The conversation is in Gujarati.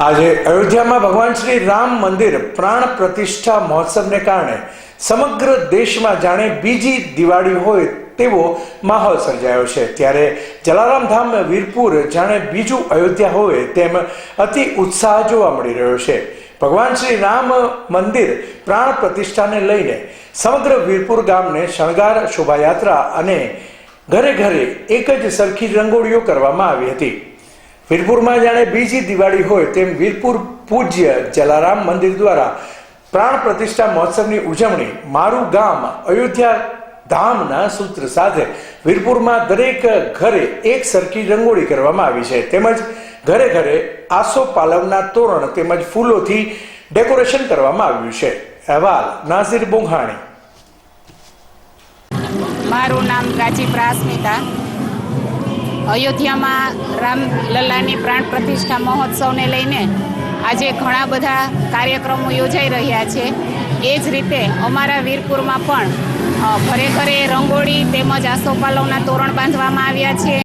આજે અયોધ્યામાં ભગવાન શ્રી રામ મંદિર પ્રાણ પ્રતિષ્ઠા મહોત્સવને કારણે સમગ્ર દેશમાં જાણે બીજી દિવાળી હોય તેવો માહોલ સર્જાયો છે. ત્યારે જલારામ ધામ વીરપુર જાણે બીજું અયોધ્યા હોય તેમ અતિ ઉત્સાહ જોવા મળી રહ્યો છે. ભગવાન શ્રી રામ મંદિર પ્રાણ પ્રતિષ્ઠાને લઈને સમગ્ર વીરપુર ગામને શણગાર, શોભાયાત્રા અને ઘરે ઘરે એક જ સરખી રંગોળીઓ કરવામાં આવી હતી. વીરપુરમાં જાણે બીજી દિવાળી હોય તેમ વીરપુર પૂજ્ય જલારામ મંદિર દ્વારા પ્રાણ પ્રતિષ્ઠા મહોત્સવની ઉજવણી મારું ગામ અયોધ્યા ધામના સૂત્ર સાથે વીરપુરમાં દરેક ઘરે એક સરખી રંગોળી કરવામાં આવી છે. તેમજ ઘરે ઘરે આસો પાલવના તોરણ તેમજ ફૂલોથી ડેકોરેશન કરવામાં આવ્યું છે. અહેવાલ નાઝીર બોંઘાણી. મારું નામ પ્રાચી અસ્મિતા અયોધ્યામાં રામલલ્લાની પ્રાણ પ્રતિષ્ઠા મહોત્સવને લઈને આજે ઘણા બધા કાર્યક્રમો યોજાઈ રહ્યા છે. એ જ રીતે અમારા વીરપુરમાં પણ ઘરે ઘરે રંગોળી તેમજ આસોપાલવના તોરણ બાંધવામાં આવ્યા છે.